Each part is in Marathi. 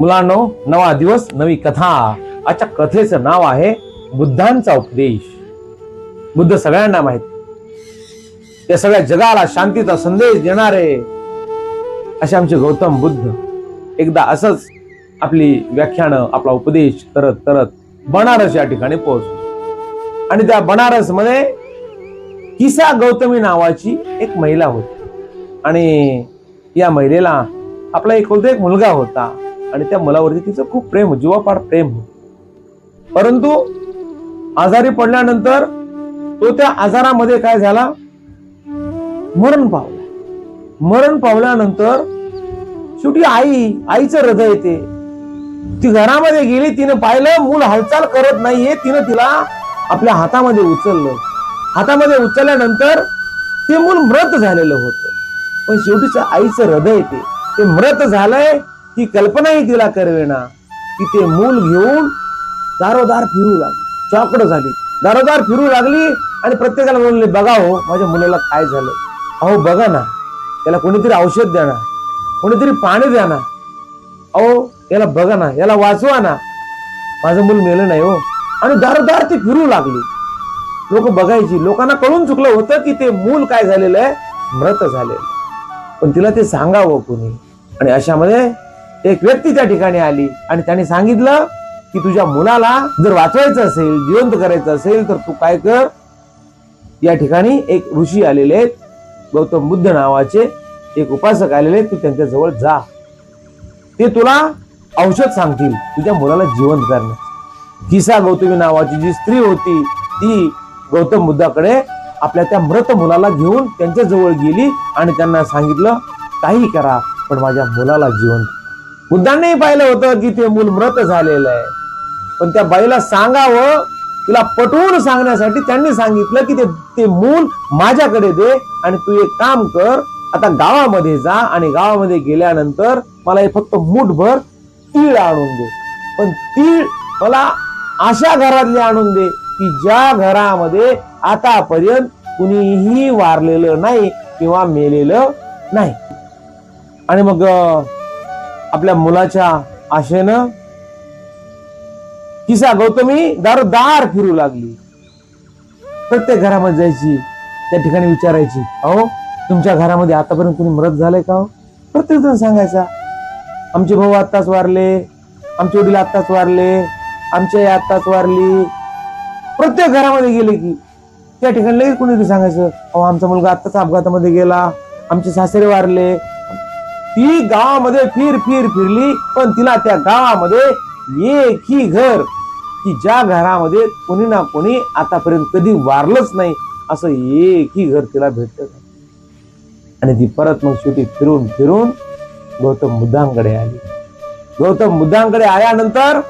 मुलांनो नवा दिवस नवी कथा. आजच्या कथेचं नाव आहे बुद्धांचा उपदेश. बुद्ध सगळ्यांना माहीत. त्या सगळ्या जगाला शांतीचा संदेश देणारे असे आमचे गौतम बुद्ध. एकदा असंच आपली व्याख्यानं आपला उपदेश करत करत बनारस या ठिकाणी पोहोचले. आणि त्या बनारसमध्ये किसा गौतमी नावाची एक महिला होती. आणि या महिलेला आपला एक होता एक मुलगा होता. आणि त्या मुलावरती तिचं खूप प्रेम जीवापाड प्रेम परंतु आजारी पडल्यानंतर तो त्या आजारामध्ये काय झाला? मरण पावला. मरण पावल्यानंतर शेवटी आई आईचं हृदय येते. ती घरामध्ये गेली तिनं पाहिलं मूल हालचाल करत नाहीये तिनं तिला आपल्या हातामध्ये उचललं. हातामध्ये उचलल्यानंतर ते मूल मृत झालेलं होतं. पण शेवटीच आईचं हृदय येते. ते मृत झालंय ही कल्पनाही तिला करवेना की ते मूल घेऊन दारोदार फिरू लागली. चॉकड झाली. दारोदार फिरू लागली आणि प्रत्येकाला म्हणले बघा हो माझ्या मुलाला काय झालं? अहो बघा ना त्याला कोणीतरी औषध द्या ना कोणीतरी पाणी द्या ना अहो याला बघा ना याला वाचवा ना. माझं मूल मेलं नाही हो. आणि दारोदार ती फिरू लागली. लोक बघायची. लोकांना कळून चुकलं होतं की ते मूल काय झालेलं आहे? मृत झालेलं पण तिला ते सांगावं कोणी? आणि अशामध्ये एक व्यक्ती त्या ठिकाणी आली आणि त्याने सांगितलं की तुझ्या मुलाला जर वाचवायचं असेल जिवंत करायचं असेल तर तू काय कर? या ठिकाणी एक ऋषी आलेले आहेत. गौतम बुद्ध नावाचे एक उपासक आलेले आहेत. तू त्यांच्या जवळ जा. ते तुला औषध सांगतील तुझ्या मुलाला जिवंत करण्यास. किसा गौतमी नावाची जी स्त्री होती ती गौतम बुद्धाकडे आपल्या त्या मृत मुलाला घेऊन त्यांच्या जवळ गेली आणि त्यांना सांगितलं काही करा पण माझ्या मुलाला जिवंत बुद्धांनीही पाहिलं होतं की ते मूल मृत झालेलं आहे. पण त्या बाईला सांगावं तिला पटवून सांगण्यासाठी त्यांनी सांगितलं की ते ते मूल माझ्याकडे दे आणि तू एक काम कर आता गावामध्ये जा आणि गावामध्ये गेल्यानंतर मला हे फक्त मूठभर तीळ आणून दे. पण तीळ मला अशा घरातले आणून दे की ज्या घरामध्ये आतापर्यंत कुणीही वारलेलं नाही किंवा मेलेलं नाही. आणि मग आपल्या मुलाच्या आशेनं किसा गौतमी दारोदार फिरू लागली. प्रत्येक घरामध्ये जायची त्या ठिकाणी विचारायची अहो तुमच्या घरामध्ये आतापर्यंत कुणी मृत झालंय का हो? प्रत्येक जण सांगायचा आमचे भाऊ आत्ताच वारले आमचे वडील आत्ताच वारले आमची आई आत्ताच वारली. प्रत्येक घरामध्ये गेले की त्या ठिकाणी लगेच कोणीतरी सांगायचं अहो आमचा मुलगा आत्ताच अपघातामध्ये गेला आमचे सासरे वारले ती गावामध्ये फिर फिर फिरली पण तिला त्या गावामध्ये एकही घर की ज्या घरामध्ये कोणी ना कोणी आतापर्यंत कधी वारलंच नाही असं एकही घर तिला भेटलं आणि ती परत मग शेवटी फिरून फिरून गौतम बुद्धांकडे आली. गौतम बुद्धांकडे आल्यानंतर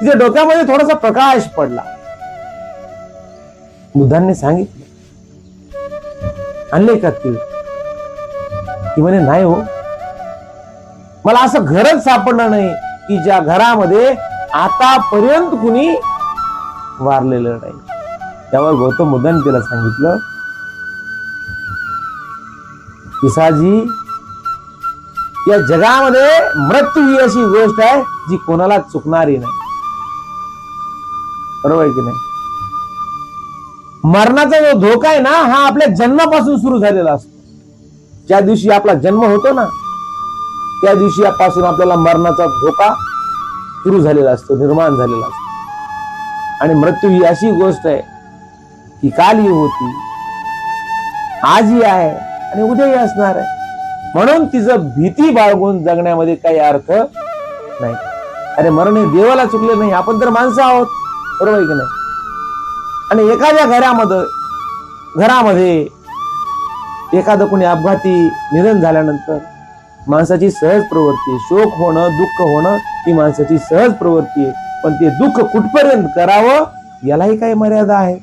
तिच्या डोक्यामध्ये थोडासा प्रकाश पडला. बुद्धांनी सांगितलं आणले का तीळ? ती म्हणे नाही हो. मला असं घरच सापडलं नाही की ज्या घरामध्ये आतापर्यंत कुणी वारलेलं नाही. त्यावर गौतम बुद्धांनी तिला सांगितलं पिसाजी या जगामध्ये मृत्यू ही अशी गोष्ट आहे जी कोणाला चुकणारी नाही. बरोबर आहे की नाही? मरणाचा जो धोका आहे ना हा आपल्या जन्मापासून सुरू झालेला असतो. ज्या दिवशी आपला जन्म होतो ना त्या दिवशी यापासून आपल्याला मरणाचा धोका सुरू झालेला असतो निर्माण झालेला असतो. आणि मृत्यू ही अशी गोष्ट आहे की कालही होती आजही आहे आणि उद्याही असणार आहे. म्हणून तिचं भीती बाळगून जगण्यामध्ये काही अर्थ नाही. अरे मरण हे देवाला चुकले नाही आपण तर माणसं आहोत बरोबर आहे की नाही? आणि एखाद्या घरामध्ये घरामध्ये एखादं कोणी अपघाती निधन झाल्यानंतर माणसाची सहज प्रवृत्ती शोक होणं दुःख होणं ही माणसाची सहज प्रवृत्ती आहे. पण ते दुःख कुठपर्यंत करावं यालाही काही मर्यादा आहे.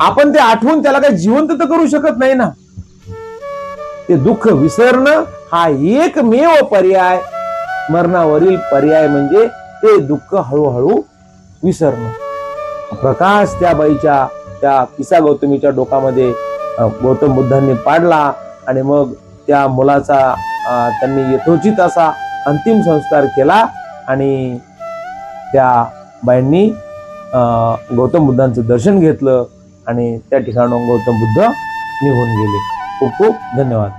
आपण ते आठवून त्याला काही जिवंत तर करू शकत नाही ना. ते दुःख विसरणं हा एकमेव पर्याय. मरणावरील पर्याय म्हणजे ते दुःख हळूहळू विसरणं. प्रकाश त्या बाईच्या त्या किसा गौतमीच्या डोकामध्ये गौतम बुद्धांनी पाडला आणि मग त्या मुलाचा त्यांनी यथोचित असा अंतिम संस्कार केला आणि त्या बाईंनी गौतम बुद्धांचं दर्शन घेतलं आणि त्या ठिकाणून गौतम बुद्ध निघून गेले. खूप खूप धन्यवाद.